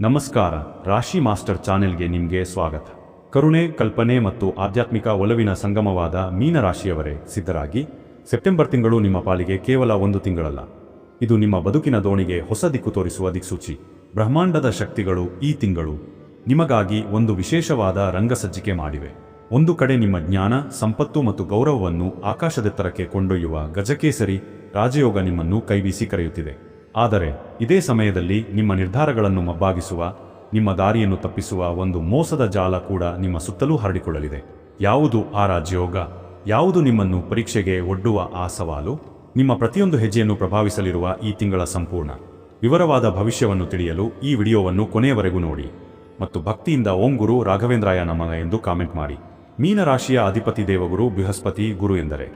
ನಮಸ್ಕಾರ, ರಾಶಿ ಮಾಸ್ಟರ್ ಚಾನೆಲ್ಗೆ ನಿಮಗೆ ಸ್ವಾಗತ. ಕರುಣೆ, ಕಲ್ಪನೆ ಮತ್ತು ಆಧ್ಯಾತ್ಮಿಕ ಒಲವಿನ ಸಂಗಮವಾದ ಮೀನರಾಶಿಯವರೇ, ಸಿದ್ಧರಾಗಿ. ಸೆಪ್ಟೆಂಬರ್ ತಿಂಗಳು ನಿಮ್ಮ ಪಾಲಿಗೆ ಕೇವಲ ಒಂದು ತಿಂಗಳಲ್ಲ. ಇದು ನಿಮ್ಮ ಬದುಕಿನ ದೋಣಿಗೆ ಹೊಸ ದಿಕ್ಕು ತೋರಿಸುವ ದಿಕ್ಸೂಚಿ. ಬ್ರಹ್ಮಾಂಡದ ಶಕ್ತಿಗಳು ಈ ತಿಂಗಳು ನಿಮಗಾಗಿ ಒಂದು ವಿಶೇಷವಾದ ರಂಗಸಜ್ಜಿಕೆ ಮಾಡಿವೆ. ಒಂದು ಕಡೆ ನಿಮ್ಮ ಜ್ಞಾನ, ಸಂಪತ್ತು ಮತ್ತು ಗೌರವವನ್ನು ಆಕಾಶದೆತ್ತರಕ್ಕೆ ಕೊಂಡೊಯ್ಯುವ ಗಜಕೇಸರಿ ರಾಜಯೋಗ ನಿಮ್ಮನ್ನು ಕೈಬೀಸಿ ಕರೆಯುತ್ತಿದೆ. ಆದರೆ ಇದೇ ಸಮಯದಲ್ಲಿ ನಿಮ್ಮ ನಿರ್ಧಾರಗಳನ್ನು ಮಬ್ಬಾಗಿಸುವ, ನಿಮ್ಮ ದಾರಿಯನ್ನು ತಪ್ಪಿಸುವ ಒಂದು ಮೋಸದ ಜಾಲ ಕೂಡ ನಿಮ್ಮ ಸುತ್ತಲೂ ಹರಡಿಕೊಳ್ಳಲಿದೆ. ಯಾವುದು ಆ ರಾಜ್ಯೋಗ? ಯಾವುದು ನಿಮ್ಮನ್ನು ಪರೀಕ್ಷೆಗೆ ಒಡ್ಡುವ ಆ ಸವಾಲು? ನಿಮ್ಮ ಪ್ರತಿಯೊಂದು ಹೆಜ್ಜೆಯನ್ನು ಪ್ರಭಾವಿಸಲಿರುವ ಈ ತಿಂಗಳ ಸಂಪೂರ್ಣ ವಿವರವಾದ ಭವಿಷ್ಯವನ್ನು ತಿಳಿಯಲು ಈ ವಿಡಿಯೋವನ್ನು ಕೊನೆಯವರೆಗೂ ನೋಡಿ. ಮತ್ತು ಭಕ್ತಿಯಿಂದ ಓಂ ಗುರು ರಾಘವೇಂದ್ರಾಯ ನಮನ ಎಂದು ಕಾಮೆಂಟ್ ಮಾಡಿ. ಮೀನರಾಶಿಯ ಅಧಿಪತಿ ದೇವಗುರು ಬೃಹಸ್ಪತಿ ಗುರು ಎಂದರೆ,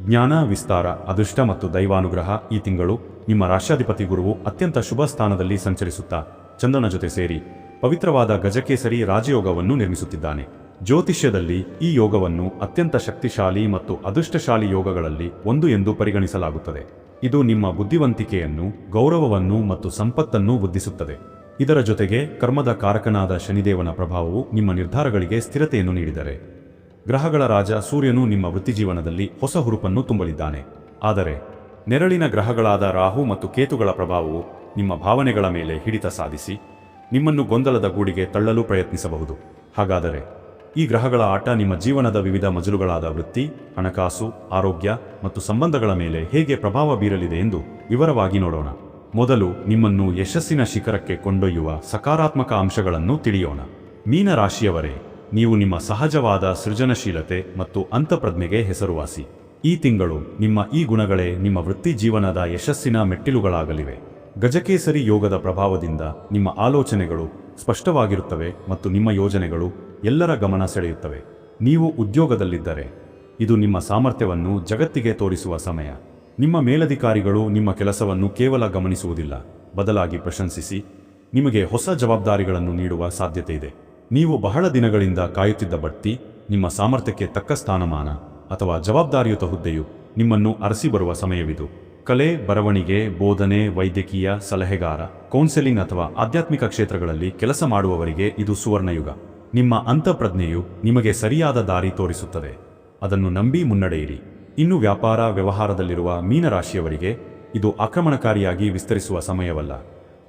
ಜ್ಞಾನ, ವಿಸ್ತಾರ, ಅದೃಷ್ಟ ಮತ್ತು ದೈವಾನುಗ್ರಹ ಈ ತಿಂಗಳು ನಿಮ್ಮ ರಾಷ್ಟ್ರಾಧಿಪತಿ ಗುರುವು ಅತ್ಯಂತ ಶುಭ ಸ್ಥಾನದಲ್ಲಿ ಸಂಚರಿಸುತ್ತಾ ಚಂದ್ರನ ಜೊತೆ ಸೇರಿ ಪವಿತ್ರವಾದ ಗಜಕೇಸರಿ ರಾಜಯೋಗವನ್ನು ನಿರ್ಮಿಸುತ್ತಿದ್ದಾನೆ. ಜ್ಯೋತಿಷ್ಯದಲ್ಲಿ ಈ ಯೋಗವನ್ನು ಅತ್ಯಂತ ಶಕ್ತಿಶಾಲಿ ಮತ್ತು ಅದೃಷ್ಟಶಾಲಿ ಯೋಗಗಳಲ್ಲಿ ಒಂದು ಎಂದು ಪರಿಗಣಿಸಲಾಗುತ್ತದೆ. ಇದು ನಿಮ್ಮ ಬುದ್ಧಿವಂತಿಕೆಯನ್ನು, ಗೌರವವನ್ನು ಮತ್ತು ಸಂಪತ್ತನ್ನು ವೃದ್ಧಿಸುತ್ತದೆ. ಇದರ ಜೊತೆಗೆ ಕರ್ಮದ ಕಾರಕನಾದ ಶನಿದೇವನ ಪ್ರಭಾವವು ನಿಮ್ಮ ನಿರ್ಧಾರಗಳಿಗೆ ಸ್ಥಿರತೆಯನ್ನು ನೀಡಿದರೆ. ಗ್ರಹಗಳ ರಾಜ ಸೂರ್ಯನು ನಿಮ್ಮ ವೃತ್ತಿಜೀವನದಲ್ಲಿ ಹೊಸ ಹುರುಪನ್ನು ತುಂಬಲಿದ್ದಾನೆ. ಆದರೆ ನೆರಳಿನ ಗ್ರಹಗಳಾದ ರಾಹು ಮತ್ತು ಕೇತುಗಳ ಪ್ರಭಾವವು ನಿಮ್ಮ ಭಾವನೆಗಳ ಮೇಲೆ ಹಿಡಿತ ಸಾಧಿಸಿ ನಿಮ್ಮನ್ನು ಗೊಂದಲದ ಗೂಡಿಗೆ ತಳ್ಳಲು ಪ್ರಯತ್ನಿಸಬಹುದು. ಹಾಗಾದರೆ ಈ ಗ್ರಹಗಳ ಆಟ ನಿಮ್ಮ ಜೀವನದ ವಿವಿಧ ಮಜಲುಗಳಾದ ವೃತ್ತಿ, ಹಣಕಾಸು, ಆರೋಗ್ಯ ಮತ್ತು ಸಂಬಂಧಗಳ ಮೇಲೆ ಹೇಗೆ ಪ್ರಭಾವ ಬೀರಲಿದೆ ಎಂದು ವಿವರವಾಗಿ ನೋಡೋಣ. ಮೊದಲು ನಿಮ್ಮನ್ನು ಯಶಸ್ಸಿನ ಶಿಖರಕ್ಕೆ ಕೊಂಡೊಯ್ಯುವ ಸಕಾರಾತ್ಮಕ ಅಂಶಗಳನ್ನು ತಿಳಿಯೋಣ. ಮೀನರಾಶಿಯವರೇ ನೀವು ನಿಮ್ಮ ಸಹಜವಾದ ಸೃಜನಶೀಲತೆ ಮತ್ತು ಅಂತಪ್ರಜ್ಞೆಗೆ ಹೆಸರುವಾಸಿ. ಈ ತಿಂಗಳು ನಿಮ್ಮ ಈ ಗುಣಗಳೇ ನಿಮ್ಮ ವೃತ್ತಿ ಜೀವನದ ಯಶಸ್ಸಿನ ಮೆಟ್ಟಿಲುಗಳಾಗಲಿವೆ. ಗಜಕೇಸರಿ ಯೋಗದ ಪ್ರಭಾವದಿಂದ ನಿಮ್ಮ ಆಲೋಚನೆಗಳು ಸ್ಪಷ್ಟವಾಗಿರುತ್ತವೆ ಮತ್ತು ನಿಮ್ಮ ಯೋಜನೆಗಳು ಎಲ್ಲರ ಗಮನ ಸೆಳೆಯುತ್ತವೆ. ನೀವು ಉದ್ಯೋಗದಲ್ಲಿದ್ದರೆ ಇದು ನಿಮ್ಮ ಸಾಮರ್ಥ್ಯವನ್ನು ಜಗತ್ತಿಗೆ ತೋರಿಸುವ ಸಮಯ. ನಿಮ್ಮ ಮೇಲಧಿಕಾರಿಗಳು ನಿಮ್ಮ ಕೆಲಸವನ್ನು ಕೇವಲ ಗಮನಿಸುವುದಿಲ್ಲ. ಬದಲಾಗಿ ಪ್ರಶಂಸಿಸಿ, ನಿಮಗೆ ಹೊಸ ಜವಾಬ್ದಾರಿಗಳನ್ನು ನೀಡುವ ಸಾಧ್ಯತೆ ಇದೆ. ನೀವು ಬಹಳ ದಿನಗಳಿಂದ ಕಾಯುತ್ತಿದ್ದ ಬಡ್ತಿ ನಿಮ್ಮ ಸಾಮರ್ಥ್ಯಕ್ಕೆ ತಕ್ಕ ಸ್ಥಾನಮಾನ. ಅಥವಾ ಜವಾಬ್ದಾರಿಯುತ ಹುದ್ದೆಯು ನಿಮ್ಮನ್ನು ಅರಸಿ ಬರುವ ಸಮಯವಿದು. ಕಲೆ, ಬರವಣಿಗೆ, ಬೋಧನೆ, ವೈದ್ಯಕೀಯ, ಸಲಹೆಗಾರ, ಕೌನ್ಸೆಲಿಂಗ್ ಅಥವಾ ಆಧ್ಯಾತ್ಮಿಕ ಕ್ಷೇತ್ರಗಳಲ್ಲಿ ಕೆಲಸ ಮಾಡುವವರಿಗೆ ಇದು ಸುವರ್ಣಯುಗ. ನಿಮ್ಮ ಅಂತಃಪ್ರಜ್ಞೆಯು ನಿಮಗೆ ಸರಿಯಾದ ದಾರಿ ತೋರಿಸುತ್ತದೆ. ಅದನ್ನು ನಂಬಿ ಮುನ್ನಡೆಯಿರಿ. ಇನ್ನು ವ್ಯಾಪಾರ, ವ್ಯವಹಾರದಲ್ಲಿರುವ ಮೀನರಾಶಿಯವರಿಗೆ ಇದು ಆಕ್ರಮಣಕಾರಿಯಾಗಿ ವಿಸ್ತರಿಸುವ ಸಮಯವಲ್ಲ.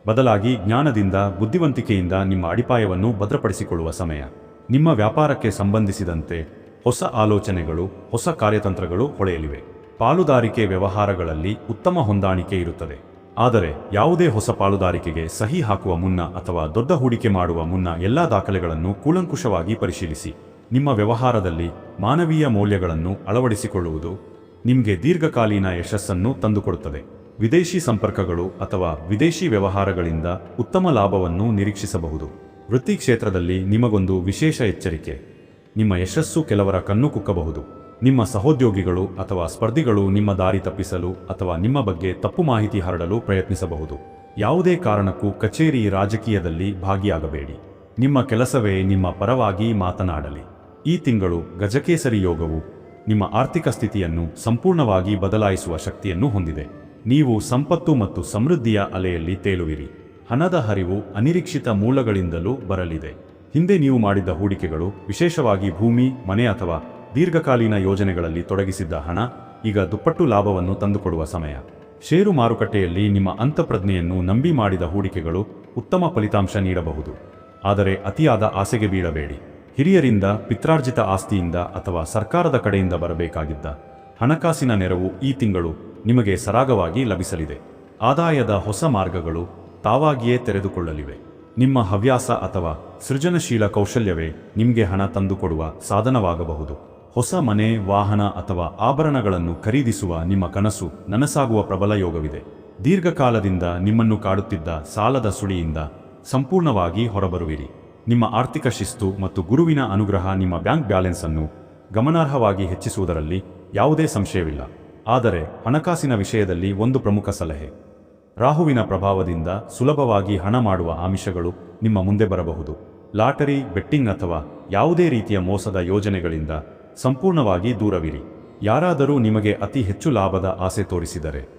ಬದಲಾಗಿ ಜ್ಞಾನದಿಂದ, ಬುದ್ಧಿವಂತಿಕೆಯಿಂದ ನಿಮ್ಮ ಅಡಿಪಾಯವನ್ನು ಭದ್ರಪಡಿಸಿಕೊಳ್ಳುವ ಸಮಯ. ನಿಮ್ಮ ವ್ಯಾಪಾರಕ್ಕೆ ಸಂಬಂಧಿಸಿದಂತೆ ಹೊಸ ಆಲೋಚನೆಗಳು, ಹೊಸ ಕಾರ್ಯತಂತ್ರಗಳು ಹೊಳೆಯಲಿವೆ. ಪಾಲುದಾರಿಕೆ ವ್ಯವಹಾರಗಳಲ್ಲಿ ಉತ್ತಮ ಹೊಂದಾಣಿಕೆ ಇರುತ್ತದೆ. ಆದರೆ ಯಾವುದೇ ಹೊಸ ಪಾಲುದಾರಿಕೆಗೆ ಸಹಿ ಹಾಕುವ ಮುನ್ನ ಅಥವಾ ದೊಡ್ಡ ಹೂಡಿಕೆ ಮಾಡುವ ಮುನ್ನ ಎಲ್ಲಾ ದಾಖಲೆಗಳನ್ನು ಕೂಲಂಕುಷವಾಗಿ ಪರಿಶೀಲಿಸಿ. ನಿಮ್ಮ ವ್ಯವಹಾರದಲ್ಲಿ ಮಾನವೀಯ ಮೌಲ್ಯಗಳನ್ನು ಅಳವಡಿಸಿಕೊಳ್ಳುವುದು ನಿಮಗೆ ದೀರ್ಘಕಾಲೀನ ಯಶಸ್ಸನ್ನು ತಂದುಕೊಡುತ್ತದೆ. ವಿದೇಶಿ ಸಂಪರ್ಕಗಳು ಅಥವಾ ವಿದೇಶಿ ವ್ಯವಹಾರಗಳಿಂದ ಉತ್ತಮ ಲಾಭವನ್ನು ನಿರೀಕ್ಷಿಸಬಹುದು. ವೃತ್ತಿ ಕ್ಷೇತ್ರದಲ್ಲಿ ನಿಮಗೊಂದು ವಿಶೇಷ ಎಚ್ಚರಿಕೆ. ನಿಮ್ಮ ಯಶಸ್ಸು ಕೆಲವರ ಕಣ್ಣು ಕುಕ್ಕಬಹುದು. ನಿಮ್ಮ ಸಹೋದ್ಯೋಗಿಗಳು ಅಥವಾ ಸ್ಪರ್ಧಿಗಳು ನಿಮ್ಮ ದಾರಿ ತಪ್ಪಿಸಲು ಅಥವಾ ನಿಮ್ಮ ಬಗ್ಗೆ ತಪ್ಪು ಮಾಹಿತಿ ಹರಡಲು ಪ್ರಯತ್ನಿಸಬಹುದು. ಯಾವುದೇ ಕಾರಣಕ್ಕೂ ಕಚೇರಿ ರಾಜಕೀಯದಲ್ಲಿ ಭಾಗಿಯಾಗಬೇಡಿ. ನಿಮ್ಮ ಕೆಲಸವೇ ನಿಮ್ಮ ಪರವಾಗಿ ಮಾತನಾಡಲಿ. ಈ ತಿಂಗಳು ಗಜಕೇಸರಿ ಯೋಗವು ನಿಮ್ಮ ಆರ್ಥಿಕ ಸ್ಥಿತಿಯನ್ನು ಸಂಪೂರ್ಣವಾಗಿ ಬದಲಾಯಿಸುವ ಶಕ್ತಿಯನ್ನು ಹೊಂದಿದೆ. ನೀವು ಸಂಪತ್ತು ಮತ್ತು ಸಮೃದ್ಧಿಯ ಅಲೆಯಲ್ಲಿ ತೇಲುವಿರಿ. ಹಣದ ಹರಿವು ಅನಿರೀಕ್ಷಿತ ಮೂಲಗಳಿಂದಲೂ ಬರಲಿದೆ. ಹಿಂದೆ ನೀವು ಮಾಡಿದ್ದ ಹೂಡಿಕೆಗಳು, ವಿಶೇಷವಾಗಿ ಭೂಮಿ, ಮನೆ ಅಥವಾ ದೀರ್ಘಕಾಲೀನ ಯೋಜನೆಗಳಲ್ಲಿ ತೊಡಗಿಸಿದ್ದ ಹಣ, ಈಗ ದುಪ್ಪಟ್ಟು ಲಾಭವನ್ನು ತಂದುಕೊಡುವ ಸಮಯ. ಷೇರು ಮಾರುಕಟ್ಟೆಯಲ್ಲಿ ನಿಮ್ಮ ಅಂತಃಪ್ರಜ್ಞೆಯನ್ನು ನಂಬಿ ಮಾಡಿದ ಹೂಡಿಕೆಗಳು ಉತ್ತಮ ಫಲಿತಾಂಶ ನೀಡಬಹುದು. ಆದರೆ ಅತಿಯಾದ ಆಸೆಗೆ ಬೀಳಬೇಡಿ. ಹಿರಿಯರಿಂದ, ಪಿತ್ರಾರ್ಜಿತ ಆಸ್ತಿಯಿಂದ ಅಥವಾ ಸರ್ಕಾರದ ಕಡೆಯಿಂದ ಬರಬೇಕಾಗಿದ್ದ ಹಣಕಾಸಿನ ನೆರವು ಈ ತಿಂಗಳು ನಿಮಗೆ ಸರಾಗವಾಗಿ ಲಭಿಸಲಿದೆ. ಆದಾಯದ ಹೊಸ ಮಾರ್ಗಗಳು ತಾವಾಗಿಯೇ ತೆರೆದುಕೊಳ್ಳಲಿವೆ. ನಿಮ್ಮ ಹವ್ಯಾಸ ಅಥವಾ ಸೃಜನಶೀಲ ಕೌಶಲ್ಯವೇ ನಿಮಗೆ ಹಣ ತಂದುಕೊಡುವ ಸಾಧನವಾಗಬಹುದು. ಹೊಸ ಮನೆ, ವಾಹನ ಅಥವಾ ಆಭರಣಗಳನ್ನು ಖರೀದಿಸುವ ನಿಮ್ಮ ಕನಸು ನನಸಾಗುವ ಪ್ರಬಲ ಯೋಗವಿದೆ. ದೀರ್ಘಕಾಲದಿಂದ ನಿಮ್ಮನ್ನು ಕಾಡುತ್ತಿದ್ದ ಸಾಲದ ಸುಳಿಯಿಂದ ಸಂಪೂರ್ಣವಾಗಿ ಹೊರಬರುವಿರಿ. ನಿಮ್ಮ ಆರ್ಥಿಕ ಶಿಸ್ತು ಮತ್ತು ಗುರುವಿನ ಅನುಗ್ರಹ ನಿಮ್ಮ ಬ್ಯಾಂಕ್ ಬ್ಯಾಲೆನ್ಸ್ ಅನ್ನು ಗಮನಾರ್ಹವಾಗಿ ಹೆಚ್ಚಿಸುವುದರಲ್ಲಿ ಯಾವುದೇ ಸಂಶಯವಿಲ್ಲ. ಆದರೆ ಹಣಕಾಸಿನ ವಿಷಯದಲ್ಲಿ ಒಂದು ಪ್ರಮುಖ ಸಲಹೆ. ರಾಹುವಿನ ಪ್ರಭಾವದಿಂದ ಸುಲಭವಾಗಿ ಹಣ ಮಾಡುವ ಆಮಿಷಗಳು ನಿಮ್ಮ ಮುಂದೆ ಬರಬಹುದು. ಲಾಟರಿ, ಬೆಟ್ಟಿಂಗ್ ಅಥವಾ ಯಾವುದೇ ರೀತಿಯ ಮೋಸದ ಯೋಜನೆಗಳಿಂದ ಸಂಪೂರ್ಣವಾಗಿ ದೂರವಿರಿ. ಯಾರಾದರೂ ನಿಮಗೆ ಅತಿ ಹೆಚ್ಚು ಲಾಭದ ಆಸೆ ತೋರಿಸಿದರೆ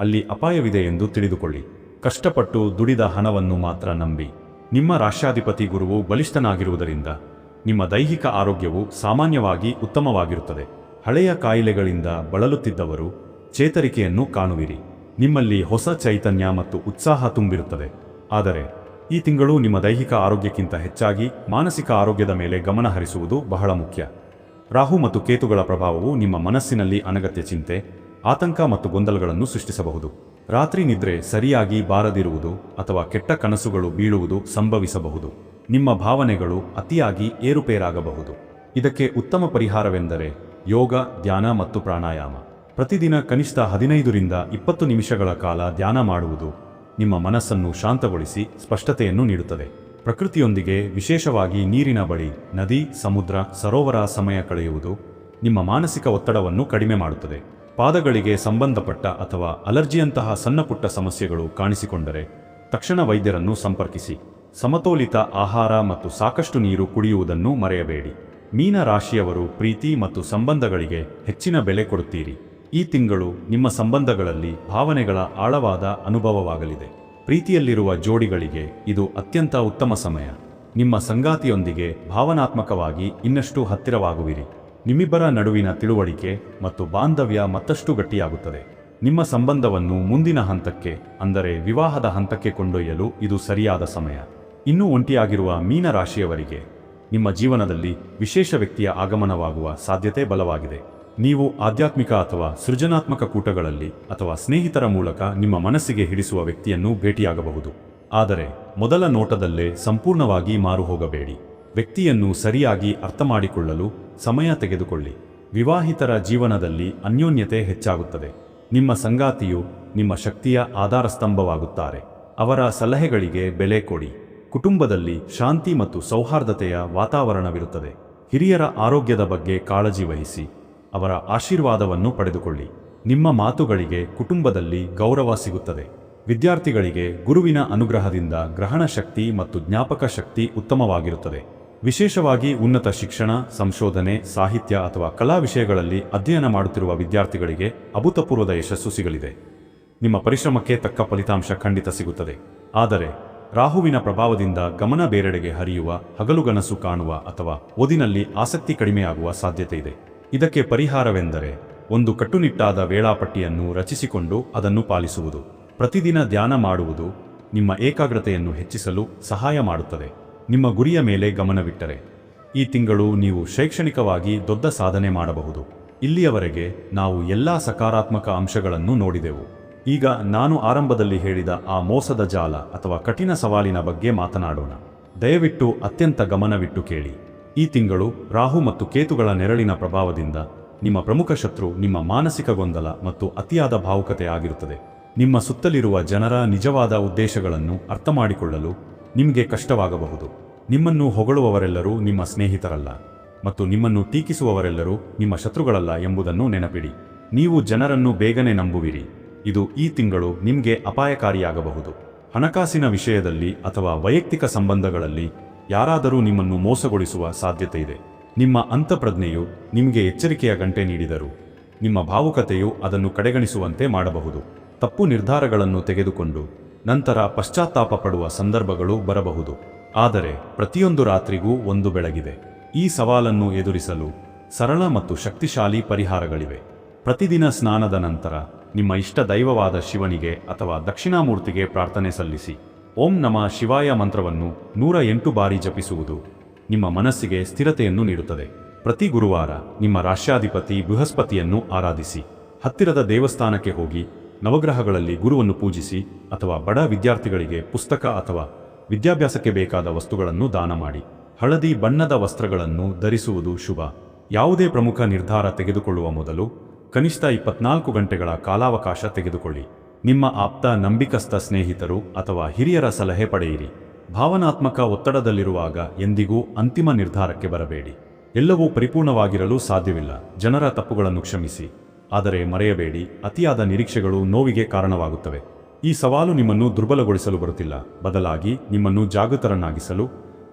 ಅಲ್ಲಿ ಅಪಾಯವಿದೆ ಎಂದು ತಿಳಿದುಕೊಳ್ಳಿ. ಕಷ್ಟಪಟ್ಟು ದುಡಿದ ಹಣವನ್ನು ಮಾತ್ರ ನಂಬಿ. ನಿಮ್ಮ ರಾಷ್ಟ್ರಾಧಿಪತಿ ಗುರುವು ಬಲಿಷ್ಠನಾಗಿರುವುದರಿಂದ ನಿಮ್ಮ ದೈಹಿಕ ಆರೋಗ್ಯವು ಸಾಮಾನ್ಯವಾಗಿ ಉತ್ತಮವಾಗಿರುತ್ತದೆ. ಹಳೆಯ ಕಾಯಿಲೆಗಳಿಂದ ಬಳಲುತ್ತಿದ್ದವರು ಚೇತರಿಕೆಯನ್ನು ಕಾಣುವಿರಿ. ನಿಮ್ಮಲ್ಲಿ ಹೊಸ ಚೈತನ್ಯ ಮತ್ತು ಉತ್ಸಾಹ ತುಂಬಿರುತ್ತದೆ. ಆದರೆ, ಈ ತಿಂಗಳು ನಿಮ್ಮ ದೈಹಿಕ ಆರೋಗ್ಯಕ್ಕಿಂತ ಹೆಚ್ಚಾಗಿ ಮಾನಸಿಕ ಆರೋಗ್ಯದ ಮೇಲೆ ಗಮನ ಹರಿಸುವುದು ಬಹಳ ಮುಖ್ಯ. ರಾಹು ಮತ್ತು ಕೇತುಗಳ ಪ್ರಭಾವವು ನಿಮ್ಮ ಮನಸ್ಸಿನಲ್ಲಿ ಅನಗತ್ಯ ಚಿಂತೆ, ಆತಂಕ ಮತ್ತು ಗೊಂದಲಗಳನ್ನು ಸೃಷ್ಟಿಸಬಹುದು. ರಾತ್ರಿ ನಿದ್ರೆ ಸರಿಯಾಗಿ ಬಾರದಿರುವುದು ಅಥವಾ ಕೆಟ್ಟ ಕನಸುಗಳು ಬೀಳುವುದು ಸಂಭವಿಸಬಹುದು. ನಿಮ್ಮ ಭಾವನೆಗಳು ಅತಿಯಾಗಿ ಏರುಪೇರಾಗಬಹುದು. ಇದಕ್ಕೆ ಉತ್ತಮ ಪರಿಹಾರವೆಂದರೆ ಯೋಗ, ಧ್ಯಾನ ಮತ್ತು ಪ್ರಾಣಾಯಾಮ. ಪ್ರತಿದಿನ ಕನಿಷ್ಠ ಹದಿನೈದರಿಂದ ಇಪ್ಪತ್ತು ನಿಮಿಷಗಳ ಕಾಲ ಧ್ಯಾನ ಮಾಡುವುದು ನಿಮ್ಮ ಮನಸ್ಸನ್ನು ಶಾಂತಗೊಳಿಸಿ ಸ್ಪಷ್ಟತೆಯನ್ನು ನೀಡುತ್ತದೆ. ಪ್ರಕೃತಿಯೊಂದಿಗೆ ವಿಶೇಷವಾಗಿ ನೀರಿನ ಬಳಿ ನದಿ, ಸಮುದ್ರ, ಸರೋವರ ಸಮಯ ಕಳೆಯುವುದು ನಿಮ್ಮ ಮಾನಸಿಕ ಒತ್ತಡವನ್ನು ಕಡಿಮೆ ಮಾಡುತ್ತದೆ. ಪಾದಗಳಿಗೆ ಸಂಬಂಧಪಟ್ಟ ಅಥವಾ ಅಲರ್ಜಿಯಂತಹ ಸಣ್ಣಪುಟ್ಟ ಸಮಸ್ಯೆಗಳು ಕಾಣಿಸಿಕೊಂಡರೆ ತಕ್ಷಣ ವೈದ್ಯರನ್ನು ಸಂಪರ್ಕಿಸಿ. ಸಮತೋಲಿತ ಆಹಾರ ಮತ್ತು ಸಾಕಷ್ಟು ನೀರು ಕುಡಿಯುವುದನ್ನು ಮರೆಯಬೇಡಿ. ಮೀನ ರಾಶಿಯವರು ಪ್ರೀತಿ ಮತ್ತು ಸಂಬಂಧಗಳಿಗೆ ಹೆಚ್ಚಿನ ಬೆಲೆ ಕೊಡುತ್ತೀರಿ. ಈ ತಿಂಗಳು ನಿಮ್ಮ ಸಂಬಂಧಗಳಲ್ಲಿ ಭಾವನೆಗಳ ಆಳವಾದ ಅನುಭವವಾಗಲಿದೆ. ಪ್ರೀತಿಯಲ್ಲಿರುವ ಜೋಡಿಗಳಿಗೆ ಇದು ಅತ್ಯಂತ ಉತ್ತಮ ಸಮಯ. ನಿಮ್ಮ ಸಂಗಾತಿಯೊಂದಿಗೆ ಭಾವನಾತ್ಮಕವಾಗಿ ಇನ್ನಷ್ಟು ಹತ್ತಿರವಾಗುವಿರಿ. ನಿಮ್ಮಿಬ್ಬರ ನಡುವಿನ ತಿಳುವಳಿಕೆ ಮತ್ತು ಬಾಂಧವ್ಯ ಮತ್ತಷ್ಟು ಗಟ್ಟಿಯಾಗುತ್ತದೆ. ನಿಮ್ಮ ಸಂಬಂಧವನ್ನು ಮುಂದಿನ ಹಂತಕ್ಕೆ, ಅಂದರೆ ವಿವಾಹದ ಹಂತಕ್ಕೆ ಕೊಂಡೊಯ್ಯಲು ಇದು ಸರಿಯಾದ ಸಮಯ. ಇನ್ನೂ ಒಂಟಿಯಾಗಿರುವ ಮೀನ ರಾಶಿಯವರಿಗೆ ನಿಮ್ಮ ಜೀವನದಲ್ಲಿ ವಿಶೇಷ ವ್ಯಕ್ತಿಯ ಆಗಮನವಾಗುವ ಸಾಧ್ಯತೆ ಬಲವಾಗಿದೆ. ನೀವು ಆಧ್ಯಾತ್ಮಿಕ ಅಥವಾ ಸೃಜನಾತ್ಮಕ ಕೂಟಗಳಲ್ಲಿ ಅಥವಾ ಸ್ನೇಹಿತರ ಮೂಲಕ ನಿಮ್ಮ ಮನಸ್ಸಿಗೆ ಹಿಡಿಸುವ ವ್ಯಕ್ತಿಯನ್ನು ಭೇಟಿಯಾಗಬಹುದು. ಆದರೆ ಮೊದಲ ನೋಟದಲ್ಲೇ ಸಂಪೂರ್ಣವಾಗಿ ಮಾರು ಹೋಗಬೇಡಿ ವ್ಯಕ್ತಿಯನ್ನು ಸರಿಯಾಗಿ ಅರ್ಥ ಮಾಡಿಕೊಳ್ಳಲು ಸಮಯ ತೆಗೆದುಕೊಳ್ಳಿ. ವಿವಾಹಿತರ ಜೀವನದಲ್ಲಿ ಅನ್ಯೋನ್ಯತೆ ಹೆಚ್ಚಾಗುತ್ತದೆ. ನಿಮ್ಮ ಸಂಗಾತಿಯು ನಿಮ್ಮ ಶಕ್ತಿಯ ಆಧಾರ ಸ್ತಂಭವಾಗುತ್ತಾರೆ ಅವರ ಸಲಹೆಗಳಿಗೆ ಬೆಲೆ ಕೊಡಿ. ಕುಟುಂಬದಲ್ಲಿ ಶಾಂತಿ ಮತ್ತು ಸೌಹಾರ್ದತೆಯ ವಾತಾವರಣವಿರುತ್ತದೆ. ಹಿರಿಯರ ಆರೋಗ್ಯದ ಬಗ್ಗೆ ಕಾಳಜಿ ವಹಿಸಿ. ಅವರ ಆಶೀರ್ವಾದವನ್ನು ಪಡೆದುಕೊಳ್ಳಿ. ನಿಮ್ಮ ಮಾತುಗಳಿಗೆ ಕುಟುಂಬದಲ್ಲಿ ಗೌರವ ಸಿಗುತ್ತದೆ. ವಿದ್ಯಾರ್ಥಿಗಳಿಗೆ ಗುರುವಿನ ಅನುಗ್ರಹದಿಂದ ಗ್ರಹಣ ಶಕ್ತಿ ಮತ್ತು ಜ್ಞಾಪಕ ಶಕ್ತಿ ಉತ್ತಮವಾಗಿರುತ್ತದೆ. ವಿಶೇಷವಾಗಿ ಉನ್ನತ ಶಿಕ್ಷಣ, ಸಂಶೋಧನೆ, ಸಾಹಿತ್ಯ ಅಥವಾ ಕಲಾ ವಿಷಯಗಳಲ್ಲಿ ಅಧ್ಯಯನ ಮಾಡುತ್ತಿರುವ ವಿದ್ಯಾರ್ಥಿಗಳಿಗೆ ಅಭೂತಪೂರ್ವದ ಯಶಸ್ಸು ಸಿಗಲಿದೆ. ನಿಮ್ಮ ಪರಿಶ್ರಮಕ್ಕೆ ತಕ್ಕ ಫಲಿತಾಂಶ ಖಂಡಿತ ಸಿಗುತ್ತದೆ. ಆದರೆ, ರಾಹುವಿನ ಪ್ರಭಾವದಿಂದ ಗಮನ ಬೇರೆಡೆಗೆ ಹರಿಯುವ ಹಗಲುಗನಸು ಕಾಣುವ ಅಥವಾ ಓದಿನಲ್ಲಿ ಆಸಕ್ತಿ ಕಡಿಮೆಯಾಗುವ ಸಾಧ್ಯತೆ ಇದೆ. ಇದಕ್ಕೆ ಪರಿಹಾರವೆಂದರೆ ಒಂದು ಕಟ್ಟುನಿಟ್ಟಾದ ವೇಳಾಪಟ್ಟಿಯನ್ನು ರಚಿಸಿಕೊಂಡು ಅದನ್ನು ಪಾಲಿಸುವುದು. ಪ್ರತಿದಿನ ಧ್ಯಾನ ಮಾಡುವುದು ನಿಮ್ಮ ಏಕಾಗ್ರತೆಯನ್ನು ಹೆಚ್ಚಿಸಲು ಸಹಾಯ ಮಾಡುತ್ತದೆ. ನಿಮ್ಮ ಗುರಿಯ ಮೇಲೆ ಗಮನವಿಟ್ಟರೆ ಈ ತಿಂಗಳು ನೀವು ಶೈಕ್ಷಣಿಕವಾಗಿ ದೊಡ್ಡ ಸಾಧನೆ ಮಾಡಬಹುದು. ಇಲ್ಲಿಯವರೆಗೆ ನಾವು ಎಲ್ಲಾ ಸಕಾರಾತ್ಮಕ ಅಂಶಗಳನ್ನು ನೋಡಿದೆವು. ಈಗ ನಾನು ಆರಂಭದಲ್ಲಿ ಹೇಳಿದ ಆ ಮೋಸದ ಜಾಲ ಅಥವಾ ಕಠಿಣ ಸವಾಲಿನ ಬಗ್ಗೆ ಮಾತನಾಡೋಣ. ದಯವಿಟ್ಟು ಅತ್ಯಂತ ಗಮನವಿಟ್ಟು ಕೇಳಿ. ಈ ತಿಂಗಳು ರಾಹು ಮತ್ತು ಕೇತುಗಳ ನೆರಳಿನ ಪ್ರಭಾವದಿಂದ ನಿಮ್ಮ ಪ್ರಮುಖ ಶತ್ರು ನಿಮ್ಮ ಮಾನಸಿಕ ಗೊಂದಲ ಮತ್ತು ಅತಿಯಾದ ಭಾವುಕತೆ ಆಗಿರುತ್ತದೆ. ನಿಮ್ಮ ಸುತ್ತಲಿರುವ ಜನರ ನಿಜವಾದ ಉದ್ದೇಶಗಳನ್ನು ಅರ್ಥ ಮಾಡಿಕೊಳ್ಳಲು ನಿಮಗೆ ಕಷ್ಟವಾಗಬಹುದು. ನಿಮ್ಮನ್ನು ಹೊಗಳುವವರೆಲ್ಲರೂ ನಿಮ್ಮ ಸ್ನೇಹಿತರಲ್ಲ ಮತ್ತು ನಿಮ್ಮನ್ನು ಟೀಕಿಸುವವರೆಲ್ಲರೂ ನಿಮ್ಮ ಶತ್ರುಗಳಲ್ಲ ಎಂಬುದನ್ನು ನೆನಪಿಡಿ. ನೀವು ಜನರನ್ನು ಬೇಗನೆ ನಂಬುವಿರಿ. ಇದು ಈ ತಿಂಗಳು ನಿಮಗೆ ಅಪಾಯಕಾರಿಯಾಗಬಹುದು. ಹಣಕಾಸಿನ ವಿಷಯದಲ್ಲಿ ಅಥವಾ ವೈಯಕ್ತಿಕ ಸಂಬಂಧಗಳಲ್ಲಿ ಯಾರಾದರೂ ನಿಮ್ಮನ್ನು ಮೋಸಗೊಳಿಸುವ ಸಾಧ್ಯತೆ ಇದೆ. ನಿಮ್ಮ ಅಂತಃಪ್ರಜ್ಞೆಯು ನಿಮಗೆ ಎಚ್ಚರಿಕೆಯ ಗಂಟೆ ನೀಡಿದರು, ನಿಮ್ಮ ಭಾವುಕತೆಯು ಅದನ್ನು ಕಡೆಗಣಿಸುವಂತೆ ಮಾಡಬಹುದು. ತಪ್ಪು ನಿರ್ಧಾರಗಳನ್ನು ತೆಗೆದುಕೊಂಡು ನಂತರ ಪಶ್ಚಾತ್ತಾಪ ಪಡುವ ಸಂದರ್ಭಗಳು ಬರಬಹುದು. ಆದರೆ ಪ್ರತಿಯೊಂದು ರಾತ್ರಿಗೂ ಒಂದು ಬೆಳಗಿದೆ. ಈ ಸವಾಲನ್ನು ಎದುರಿಸಲು ಸರಳ ಮತ್ತು ಶಕ್ತಿಶಾಲಿ ಪರಿಹಾರಗಳಿವೆ. ಪ್ರತಿದಿನ ಸ್ನಾನದ ನಂತರ ನಿಮ್ಮ ಇಷ್ಟ ದೈವವಾದ ಶಿವನಿಗೆ ಅಥವಾ ದಕ್ಷಿಣಾಮೂರ್ತಿಗೆ ಪ್ರಾರ್ಥನೆ ಸಲ್ಲಿಸಿ. ಓಂ ನಮ ಶಿವಾಯ ಮಂತ್ರವನ್ನು ನೂರ ಎಂಟು ಬಾರಿ ಜಪಿಸುವುದು ನಿಮ್ಮ ಮನಸ್ಸಿಗೆ ಸ್ಥಿರತೆಯನ್ನು ನೀಡುತ್ತದೆ. ಪ್ರತಿ ಗುರುವಾರ ನಿಮ್ಮ ರಾಷ್ಟ್ರಾಧಿಪತಿ ಬೃಹಸ್ಪತಿಯನ್ನು ಆರಾಧಿಸಿ, ಹತ್ತಿರದ ದೇವಸ್ಥಾನಕ್ಕೆ ಹೋಗಿ ನವಗ್ರಹಗಳಲ್ಲಿ ಗುರುವನ್ನು ಪೂಜಿಸಿ ಅಥವಾ ಬಡ ವಿದ್ಯಾರ್ಥಿಗಳಿಗೆ ಪುಸ್ತಕ ಅಥವಾ ವಿದ್ಯಾಭ್ಯಾಸಕ್ಕೆ ಬೇಕಾದ ವಸ್ತುಗಳನ್ನು ದಾನ ಮಾಡಿ, ಹಳದಿ ಬಣ್ಣದ ವಸ್ತ್ರಗಳನ್ನು ಧರಿಸುವುದು ಶುಭ. ಯಾವುದೇ ಪ್ರಮುಖ ನಿರ್ಧಾರ ತೆಗೆದುಕೊಳ್ಳುವ ಮೊದಲು ಕನಿಷ್ಠ ಇಪ್ಪತ್ನಾಲ್ಕು ಗಂಟೆಗಳ ಕಾಲಾವಕಾಶ ತೆಗೆದುಕೊಳ್ಳಿ. ನಿಮ್ಮ ಆಪ್ತ ನಂಬಿಕಸ್ಥ ಸ್ನೇಹಿತರು ಅಥವಾ ಹಿರಿಯರ ಸಲಹೆ ಪಡೆಯಿರಿ. ಭಾವನಾತ್ಮಕ ಒತ್ತಡದಲ್ಲಿರುವಾಗ ಎಂದಿಗೂ ಅಂತಿಮ ನಿರ್ಧಾರಕ್ಕೆ ಬರಬೇಡಿ. ಎಲ್ಲವೂ ಪರಿಪೂರ್ಣವಾಗಿರಲು ಸಾಧ್ಯವಿಲ್ಲ. ಜನರ ತಪ್ಪುಗಳನ್ನು ಕ್ಷಮಿಸಿ. ಆದರೆ ಮರೆಯಬೇಡಿ. ಅತಿಯಾದ ನಿರೀಕ್ಷೆಗಳು ನೋವಿಗೆ ಕಾರಣವಾಗುತ್ತವೆ. ಈ ಸವಾಲು ನಿಮ್ಮನ್ನು ದುರ್ಬಲಗೊಳಿಸಲು ಬರುತ್ತಿಲ್ಲ. ಬದಲಾಗಿ ನಿಮ್ಮನ್ನು ಜಾಗೃತರನ್ನಾಗಿಸಲು,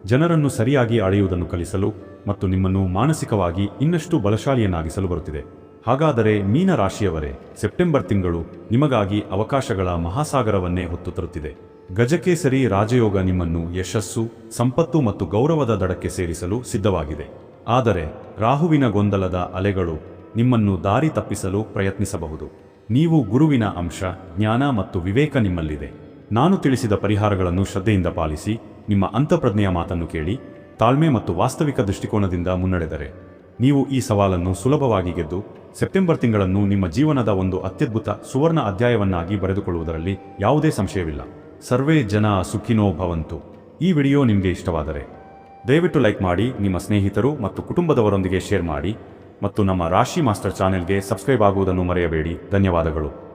ಜನರನ್ನು ಸರಿಯಾಗಿ ಅಳೆಯುವುದನ್ನು ಕಲಿಸಲು ಮತ್ತು ನಿಮ್ಮನ್ನು ಮಾನಸಿಕವಾಗಿ ಇನ್ನಷ್ಟು ಬಲಶಾಲಿಯನ್ನಾಗಿಸಲು ಬರುತ್ತಿದೆ. ಹಾಗಾದರೆ ಮೀನ ರಾಶಿಯವರೇ ಸೆಪ್ಟೆಂಬರ್ ತಿಂಗಳು ನಿಮಗಾಗಿ ಅವಕಾಶಗಳ ಮಹಾಸಾಗರವನ್ನೇ ಹೊತ್ತು ತರುತ್ತಿದೆ ಗಜಕೇಸರಿ ರಾಜಯೋಗ ನಿಮ್ಮನ್ನು ಯಶಸ್ಸು, ಸಂಪತ್ತು ಮತ್ತು ಗೌರವದ ದಡಕ್ಕೆ ಸೇರಿಸಲು ಸಿದ್ಧವಾಗಿದೆ. ಆದರೆ ರಾಹುವಿನ ಗೊಂದಲದ ಅಲೆಗಳು ನಿಮ್ಮನ್ನು ದಾರಿ ತಪ್ಪಿಸಲು ಪ್ರಯತ್ನಿಸಬಹುದು. ನೀವು ಗುರುವಿನ ಅಂಶ, ಜ್ಞಾನ ಮತ್ತು ವಿವೇಕ ನಿಮ್ಮಲ್ಲಿದೆ. ನಾನು ತಿಳಿಸಿದ ಪರಿಹಾರಗಳನ್ನು ಶ್ರದ್ಧೆಯಿಂದ ಪಾಲಿಸಿ, ನಿಮ್ಮ ಅಂತಃಪ್ರಜ್ಞೆಯ ಮಾತನ್ನು ಕೇಳಿ, ತಾಳ್ಮೆ ಮತ್ತು ವಾಸ್ತವಿಕ ದೃಷ್ಟಿಕೋನದಿಂದ ಮುನ್ನಡೆದರೆ, ನೀವು ಈ ಸವಾಲನ್ನು ಸುಲಭವಾಗಿ ಗೆದ್ದು ಸೆಪ್ಟೆಂಬರ್ ತಿಂಗಳನ್ನು ನಿಮ್ಮ ಜೀವನದ ಒಂದು ಅತ್ಯದ್ಭುತ ಸುವರ್ಣ ಅಧ್ಯಾಯವನ್ನಾಗಿ ಬರೆದುಕೊಳ್ಳುವುದರಲ್ಲಿ ಯಾವುದೇ ಸಂಶಯವಿಲ್ಲ. ಸರ್ವೇ ಜನ ಸುಖಿನೋ ಭವಂತು. ಈ ವಿಡಿಯೋ ನಿಮಗೆ ಇಷ್ಟವಾದರೆ ದಯವಿಟ್ಟು ಲೈಕ್ ಮಾಡಿ, ನಿಮ್ಮ ಸ್ನೇಹಿತರು ಮತ್ತು ಕುಟುಂಬದವರೊಂದಿಗೆ ಶೇರ್ ಮಾಡಿ ಮತ್ತು ನಮ್ಮ ರಾಶಿ ಮಾಸ್ಟರ್ ಚಾನೆಲ್ಗೆ ಸಬ್ಸ್ಕ್ರೈಬ್ ಆಗುವುದನ್ನು ಮರೆಯಬೇಡಿ. ಧನ್ಯವಾದಗಳು.